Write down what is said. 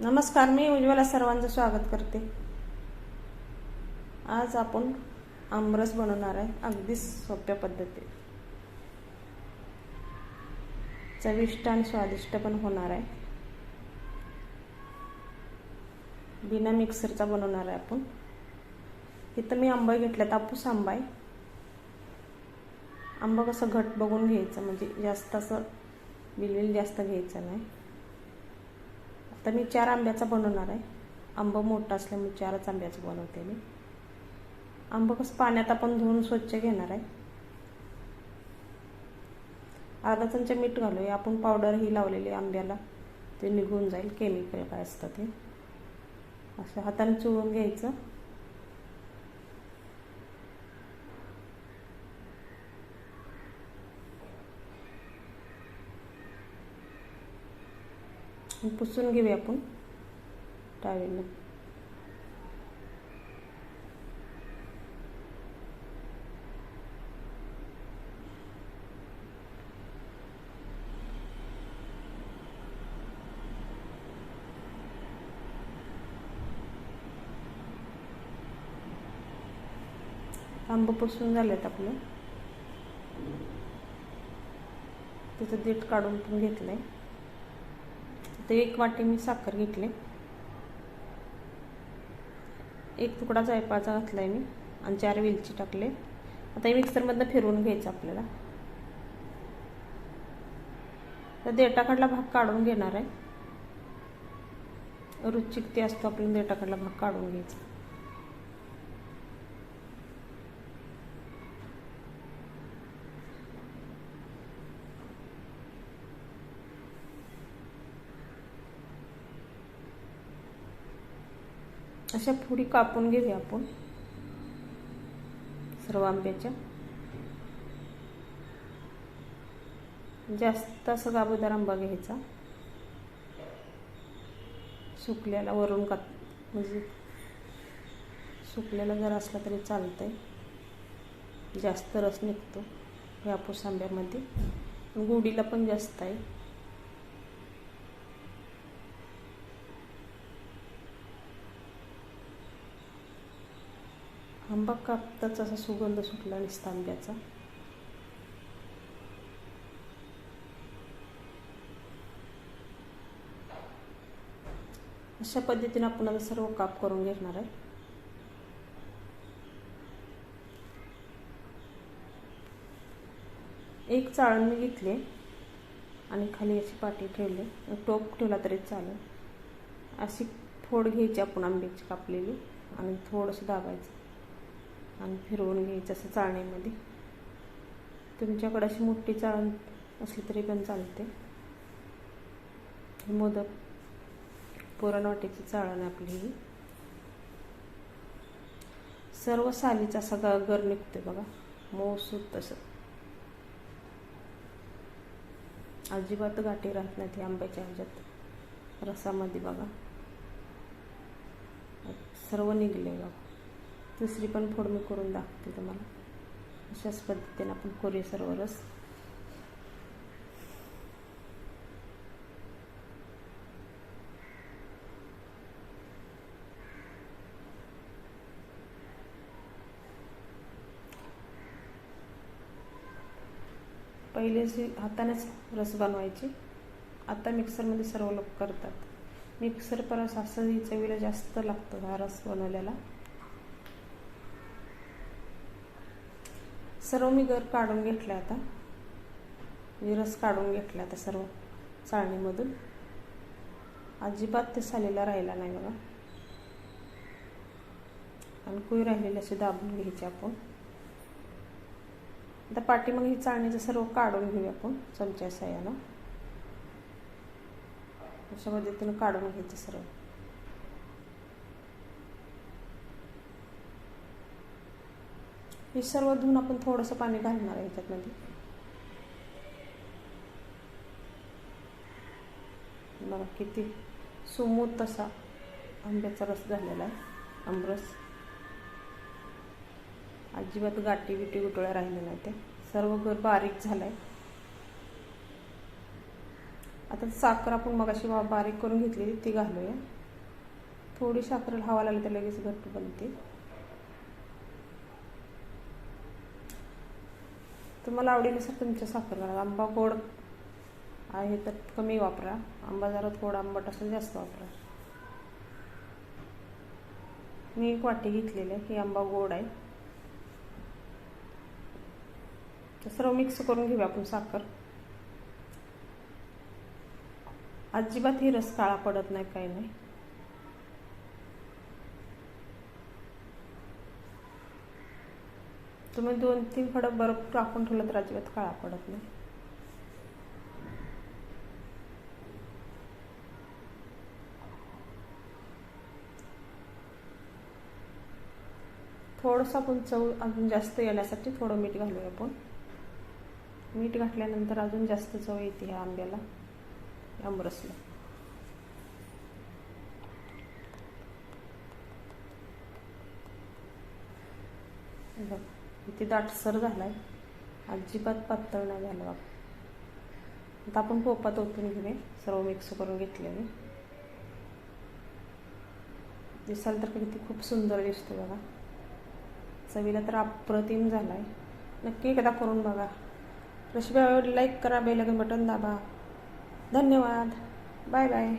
नमस्कार मी उज्ज्वला सर्वांचं स्वागत करते. आज आपण आमरस बनवणार आहे अगदी सोप्या पद्धतीत. चविष्ट आणि स्वादिष्ट पण होणार आहे. बिना मिक्सरचा बनवणार आहे आपण. इथं मी आंबा घेतला तापूस आंबा आहे. आंबा कसं घट बघून घ्यायचं म्हणजे जास्त असं बिलबिल जास्त घ्यायचं नाही. आता मी चार आंब्याचा बनवणार आहे. आंबं मोठा असल्यामुळे चारच आंब्याचं बनवते मी. आंबं कसं पाण्यात आपण धुवून स्वच्छ घेणार आहे. अर्धा चमचा मीठ घालूया. आपण पावडर ही लावलेली आंब्याला. ते निघून जाईल. केमिकल काय असतं ते. असं हाताने चुळून घ्यायचं. पुसून घेऊया आपण. टावेलनं आंब पुसून झालेत आपलं. त्याचं देठ काढून पण घेतलंय. ते एक वाटी मी साखर घेतली. एक तुकडा जायफळाचा घातला आहे मी आणि चार वेलची टाकले. आता हे मिक्सरमधनं फिरवून घ्यायचं आपल्याला. तर देटाकडला भाग काढून घेणार आहे. रुचिक ते असतो आपल्याला देटाकडला भाग काढून घ्यायचा. अशा पुरी कापून घेऊया आपण. सर्व आंब्याच्या. जास्त असं गाबोदार आंबा घ्यायचा. सुकल्याला वरून का म्हणजे सुकल्याला जर असला तरी चालतंय. जास्त रस निघतो ह्यापूस आंब्यामध्ये. गुढीला पण जास्त आहे. आंबा कापताच असा सुगंध सुटला नसता आंब्याचा अशा पद्धतीने आपण आता सर्व काप करून घेणार आहे. एक चाळण मी घेतले आणि खाली अशी पाटी ठेवले. टोप ठेवला तरी चालेल. अशी फोड घ्यायची आपण आंब्याची कापलेली आणि थोडंसं दाबायचं. आणि फिरवून घ्यायचं असं चाळणीमध्ये. तुमच्याकडे अशी मोठी चाळण असली तरी पण चालते. मोदक. पुरणवाटीची चाळण आपली. ही सर्व सालीचा सगळा गर निघतोय बघा. मऊसूत तसं. अजिबात गाठी राहत नाही आंब्याच्या ह्याच्यात. रसामध्ये बघा. सर्व निघले बघा. दुसरी पण फोडणी करून दाखवते तुम्हाला. अशाच पद्धतीने आपण कोरी सर्व रस पहिले हातानेच रस बनवायची आता मिक्सरमध्ये सर्व लोक करतात. मिक्सर पर असंही चवीला जास्त लागतो हा रस बनवलेला सर्व मी गर काढून घेतलं आता. म्हणजे रस काढून घेतला आता सर्व चाळणीमधून. अजिबात ते सालीला राहिला नाही बघा. आणि कुई राहिलेली असे दाबून घ्यायचे आपण. आता पाठी मग ही चाळणीचं सर्व काढून घेऊया आपण चमच्या साह्यानं अशा पद्धतीनं काढून घ्यायचं सर्व. हे सर्व धुवून आपण थोडंसं पाणी घालणार आहे ह्याच्यातमध्ये बघा किती सुमूत तसा आंब्याचा रस झालेला आहे आंबरस अजिबात गाठी बिटी गुटळ्या राहिल्या नाही त्या. सर्व घर बारीक झालाय. आता साखर आपण मग अशी बारीक करून घेतलेली ती घालूया. थोडी साखर हवा लागली तर लगेच घट्ट बनते. तुम्हाला आवडीनुसार तुमच्या साखर करा आंबा गोड आहे तर कमी वापरा. आंबा जरा थोडा आंबट असेल जास्त वापरा. मी एक वाटी घेतलेली आहे ही आंबा गोड आहे. तर सर्व मिक्स करून घेऊया आपण साखर. अजिबात ही रस काळा पडत नाही काही नाही. तुम्ही दोन तीन खडक बर्फ टाकून ठेवलं तर अजिबात काळा पडत नाही. थोडंसं आपण चव अजून जास्त येण्यासाठी थोडं मीठ घालूया आपण. मीठ घातल्यानंतर अजून जास्त चव येते ह्या आंब्याला आंबरसला बघ. किती दाटसर झाला आहे अजिबात पातळ नाही झालं बाबा. आता आपण पोपात ओतून घेऊया सर्व मिक्स करून घेतलेले दिसाल तर किती खूप सुंदर दिसतो बघा. चवीला तर अप्रतिम झाला आहे नक्की एकदा करून बघा. रेसिपी आवडली लाईक करा बेलगन बटन दाबा. धन्यवाद. Bye bye